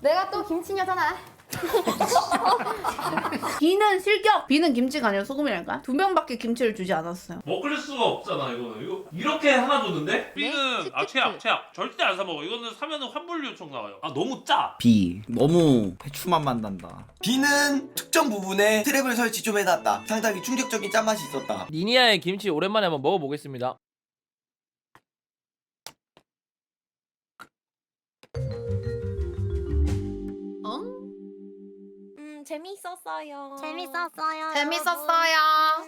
내가 또 김치녀잖아. 비는 실격. 비는 김치가 아니라 소금이랄까? 두 명밖에 김치를 주지 않았어요. 먹을 수가 없잖아 이거는 이거 이렇게 하나 줬는데 B는 아 최악 최악 절대 안 사 먹어 이거는 사면은 환불 요청 나와요 아 너무 짜 B 너무 배추만 만난다 B는 특정 부분에 트랩을 설치 좀 해놨다. 상당히 충격적인 짠맛이 있었다. 니니아의 김치 오랜만에 한번 먹어보겠습니다. 재밌었어요. 재밌었어요. 재밌었어요.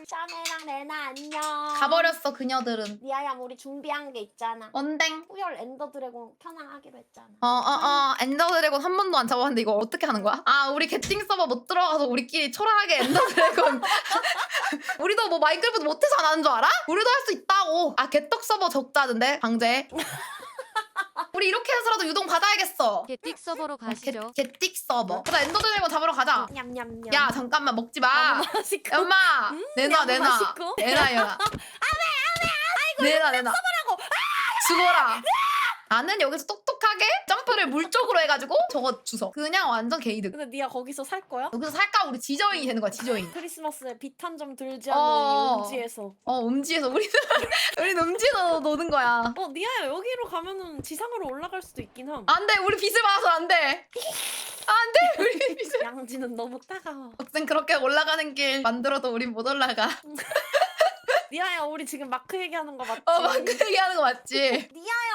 샤메랑 레나 안녕. 가버렸어 그녀들은. 니아야 우리 준비한 게 있잖아. 언댕. 후열 엔더 드래곤 편향하기로 했잖아. 어, 어, 어. 엔더 드래곤 한 번도 안 잡아봤는데 이거 어떻게 하는 거야? 아, 우리 개팅 서버 못 들어가서 우리끼리 초라하게 엔더 드래곤. 우리도 뭐 마인크래프트 못해서 안 하는 줄 알아? 우리도 할 수 있다고. 아, 개떡 서버 적자는데, 강제. 우리 이렇게 해서라도 유동 받아야겠어. 개틱 서버로 가시죠. 개, 개틱 서버. 그래, 엔더 드래곤 잡으러 가자. 냠냠냠. 야, 잠깐만 먹지 마. 맛있고. 야, 엄마. 내놔, 너무 내놔. 맛있고. 내놔, 내놔. 아이고, 내놔, 내놔. 죽어라. 나는 여기서 똑똑하게 점 프를 물 쪽으로 해가지고 저거 주워. 그냥 완전 게이득. 근데 니아 거기서 살 거야? 여기서 살까 우리 지저인이 되는 거야 지저인. 크리스마스에 빛한점 들지 않는 어. 이 음지에서. 어 음지에서 우리는 우리는 음지에서 노는 거야. 어 니아야 여기로 가면은 지상으로 올라갈 수도 있긴 함. 안 돼 우리 빚을 받아서 안 돼. 안 돼 우리 빚을. 양지는 너무 따가워. 억센 그렇게 올라가는 길 만들어도 우린 못 올라가. 니아야 우리 지금 마크 얘기하는 거 맞지? 어 막 그 얘기하는 거 맞지? 니아야 우리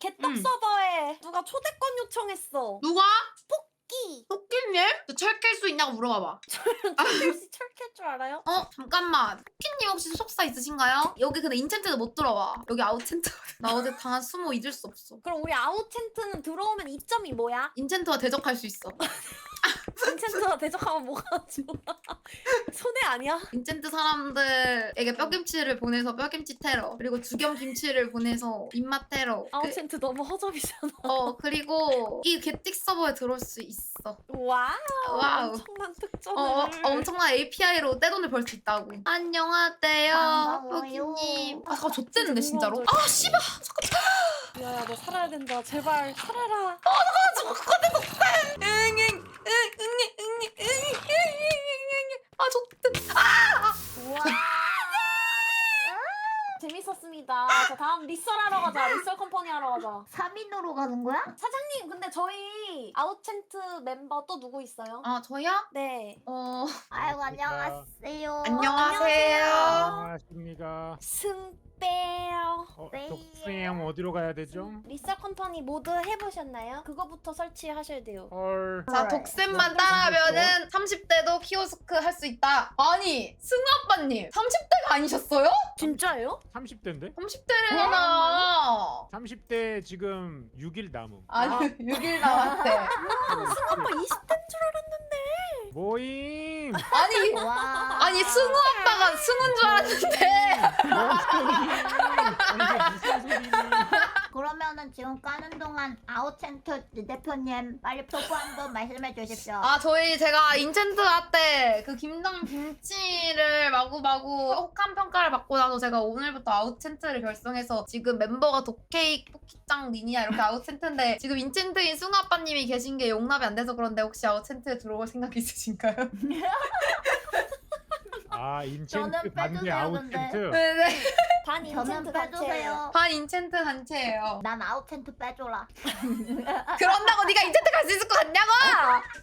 개떡 음. 서버에 누가 초대권 요청했어. 누가? 끼. 토끼님? 철캘 수 있냐고 물어봐봐. 혹시 철캘 줄 알아요? 어 잠깐만. 토끼님 혹시 소속사 있으신가요? 여기 근데 인챈트도 못 들어와. 여기 아웃챈트. 나 어제 당한 수모 잊을 수 없어. 그럼 우리 아웃챈트는 들어오면 이점이 뭐야? 인챈트와 대적할 수 있어. 인챈트와 대적하면 뭐가 좋아? 손해 아니야? 인챈트 사람들에게 뼈김치를 보내서 뼈김치 테러 그리고 주겸김치를 보내서 입맛 테러 그, 아웃챈트 너무 허접이잖아. 어 그리고 이 개틱 서버에 들어올 수 있어 와우. 와우. 엄청난 특전을. 어, 어, 엄청난 API로 떼돈을 벌 수 있다고 안녕하세요 반가워요. 뼈기님 아 잠깐 좆대는데 진짜 진짜로? 아 씨발 야야 너 살아야 된다. 제발 살아라. 저거 컨텐 좆대 응응 응응 응응 응응 아 좆대 우와. 재밌었습니다. 자 다음 리썰 하러 가자. 리썰 가자. 3인으로 가는 거야? 사장님 근데 저희 아웃챈트 mem버 또 누구 있어요? 아 저요? 네. 어 아이고 안녕하세요. 안녕하세요 안녕하십니까. 승 빼요. 어, 네. 독쌤 어디로 가야 되죠? 리썰 컴퍼니 모드 해보셨나요? 그거부터 설치하셔야 돼요. 헐. 자, 독쌤만 따라하면은 30대도 키오스크 할 수 있다. 아니, 승우 아빠님, 30대가 아니셨어요? 진짜예요? 30대인데? 30대래잖아. 30대 지금 6일 남음. 아니, 6일 남았대. 아빠 20대인 줄 알았는데. 모임. 아니, 와. 아니, 승우 아빠가 승우인 줄 알았는데. 이게 무슨 소리니? 동안 아웃챈트 대표님 빨리 표고 한번 말씀해 주십시오. 아, 저희 제가 인챈트 할때 그 김당 김치를 마구마구 혹한 평가를 받고 나서 제가 오늘부터 아웃챈트를 결성해서 지금 멤버가 독케이크, 포키짱, 니니야 이렇게 아웃챈트인데 지금 인챈트인 승우 아빠님이 계신 게 용납이 안 돼서 그런데 혹시 아웃챈트에 들어올 생각 있으신가요? 아 저는 인챈트 반대 빼주세요, 근데. 아웃챈트. 네네. 반 저는 인챈트. 빼주세요. 반 인챈트 단체예요. 난 아웃챈트 빼줘라. 그런다고 네가 인챈트 갈 수 있을 것 같냐고!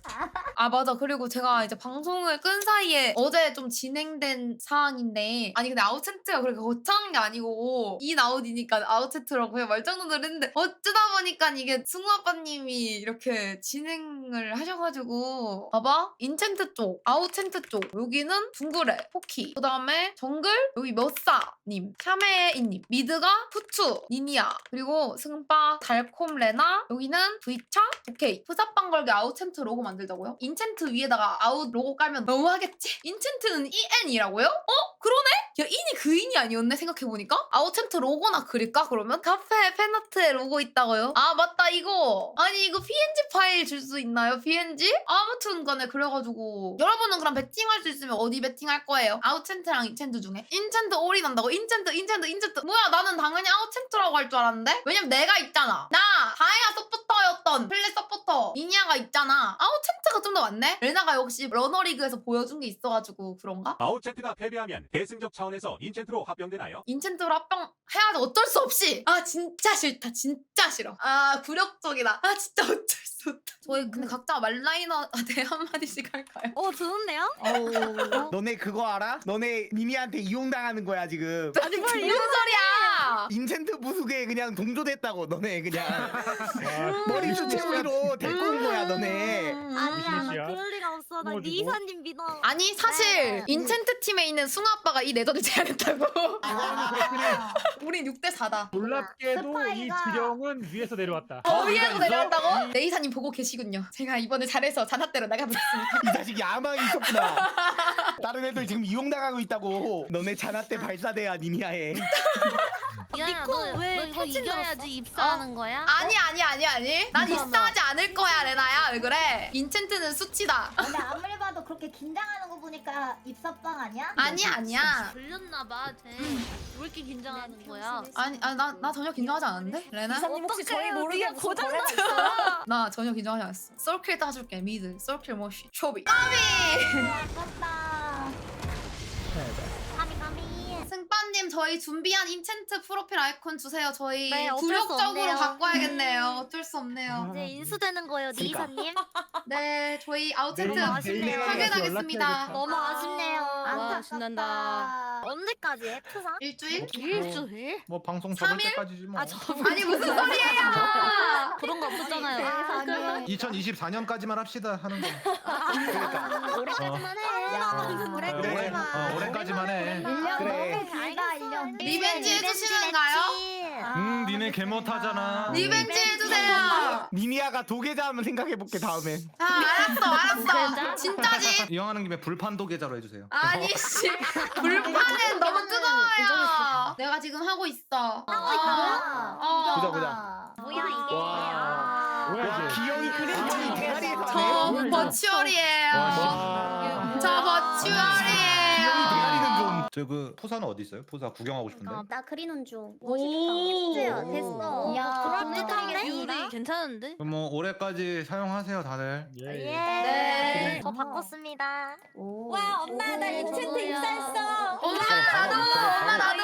아 맞아. 그리고 제가 이제 방송을 끈 사이에 어제 좀 진행된 사항인데 아니 근데 아웃챈트가 그렇게 거창한 게 아니고 인 아웃이니까 아웃챈트라고 그냥 말장난을 했는데 어쩌다 보니까 이게 승우 아빠님이 이렇게 진행을 하셔가지고 봐봐. 인챈트 쪽 아웃챈트 쪽. 여기는 둥그레 포키. 그 다음에 정글 여기 몇사님. 샤메이님. 미드가 푸추 니니아. 그리고 승빠 달콤 레나. 여기는 V차 오케이. 푸사빵 걸기 아웃챈트 로고 만들자고요 인챈트 위에다가 아웃 로고 깔면 너무 하겠지 인챈트는 EN이라고요? 어? 그러네? 야 인이 그 인이 아니었네 생각해보니까 아웃챈트 로고나 그릴까 그러면? 카페 팬아트에 로고 있다고요? 아 맞다 이거 아니 이거 PNG 파일 줄 수 있나요 PNG? 아무튼 간에 그래가지고 여러분은 그럼 베팅할 수 있으면 어디 베팅할 거예요? 아웃챈트랑 인챈트 중에 인챈트 올인 한다고? 인챈트 인챈트 인챈트 뭐야 나는 당연히 아웃챈트라고 할 줄 알았는데 왜냐면 내가 있잖아 나 다이아 서포터였던 플랫 서포터 니니아가 있잖아. 아웃챈트가 좀더 많네? 레나가 역시 러너리그에서 보여준 게 있어가지고 그런가? 아웃체트가 패배하면 대승적 차원에서 인챈트로 합병되나요? 인챈트로 합병해야 지 어쩔 수 없이 아 진짜 싫다 진짜 싫어 아 굴욕적이다 아 진짜 어쩔 수 없다 저희 근데 각자 말라이너한테 한마디씩 할까요? 어 좋은데요? 너네 그거 알아? 너네 니니한테 이용당하는 거야 지금. 아니 무슨 소리야 인챈트 부수게 그냥 동조됐다고 너네 그냥 와, 머리수 채우기로 데리고 온 거야 너네. 아니야 비즈니스야? 나 그럴 리가 없어 나 어디고? 니이사님 믿어 아니 사실 네. 인챈트 팀에 있는 승우 아빠가 이 내전을 제안했다고 아, 우린 6대 4다 놀랍게도 이 스파이가- 지령은 위에서 내려왔다. 어 위에서 내려왔다고? 네 이사님 보고 계시군요 제가 이번에 잘해서 잔나대로 나가보겠습니다 이 자식이 야망이 있었구나. 다른 애들 지금 이용당하고 있다고. 너네 자나 때 발사대야 니니아에. 니코 왜 이거 이겨야지 입사하는 거야? 아니 아니 아니 아니. 난 이거 입사하지 않을 거야 레나야. 왜 그래? 인챈트는 수치다. 근데 아무리 봐도 그렇게 긴장하는 거 보니까 입사빵 아니야? 아니야 아니야. 졸렸나 봐 쟤 왜 이렇게 긴장하는 거야? 아니 아, 나, 나 전혀 긴장하지 않은데? 레나? 혹시 저희 모르게 고장났어. 나 전혀 긴장하지 않았어. 솔킬 따줄게 미드. 솔킬 머시 초비. 까비! 아깝다. 승빠님 저희 준비한 인챈트 프로필 아이콘 주세요 저희 네, 어쩔 수 굴욕적으로 없네요. 바꿔야겠네요 어쩔 수 없네요 이제 인수되는 거예요 그러니까. 니이사님 네 저희 아웃챈트 아쉽네요. 확인하겠습니다 너무 아쉽네요 안타깝다. 신난다 언제까지 해 투상? 일주일? 일주일? 뭐 방송 접을 때까지지 뭐. 아 저 아니 무슨 소리예요 그런 거 없었잖아요 세상에. 2024년까지만 합시다 하는 거. 올해까지만 해 야. 올해까지만 어, 올해까지만 해. 1년 그래. 너무 길 다 1년. 리벤지 해주시는가요? 응, 니네 개 못하잖아. 리벤지 해주세요 니니아가 도계자 한번 생각해볼게 다음에. 아 알았어 알았어 진짜지 이왕하는 김에 불판 도계자로 해주세요. 아니 씨 불판은 너무 뜨거워요 내가 지금 하고 있어 하고 있다. 어. 보자, 보자. 뭐야 이게 와. 와? 기영이 그림자니 대가리에서 저. 버추얼이에요 와. 저 좀. 저 그 푸사는 어디 있어요? 푸사 구경하고 싶은데. 나 그리는 중. 오. 됐어. 됐어 이야, 그럴듯하게 비율이 괜찮은데? 그럼 뭐 올해까지 사용하세요 다들. 예. 예. 네. 저 바꿨습니다. 오. 와 엄마 나 인챈트 입사했어. 엄마 나도. 엄마 나도.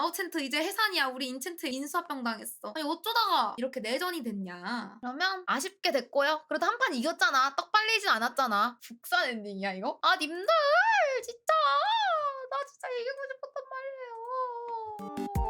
아웃챈트 이제 해산이야. 우리 인챈트 인수합병 당했어. 아니 어쩌다가 이렇게 내전이 됐냐? 그러면 아쉽게 됐고요. 그래도 한 판 이겼잖아. 떡 빨리진 않았잖아. 북산 엔딩이야 이거? 아 님들! 진짜! 나 진짜 이기고 싶었단 말이에요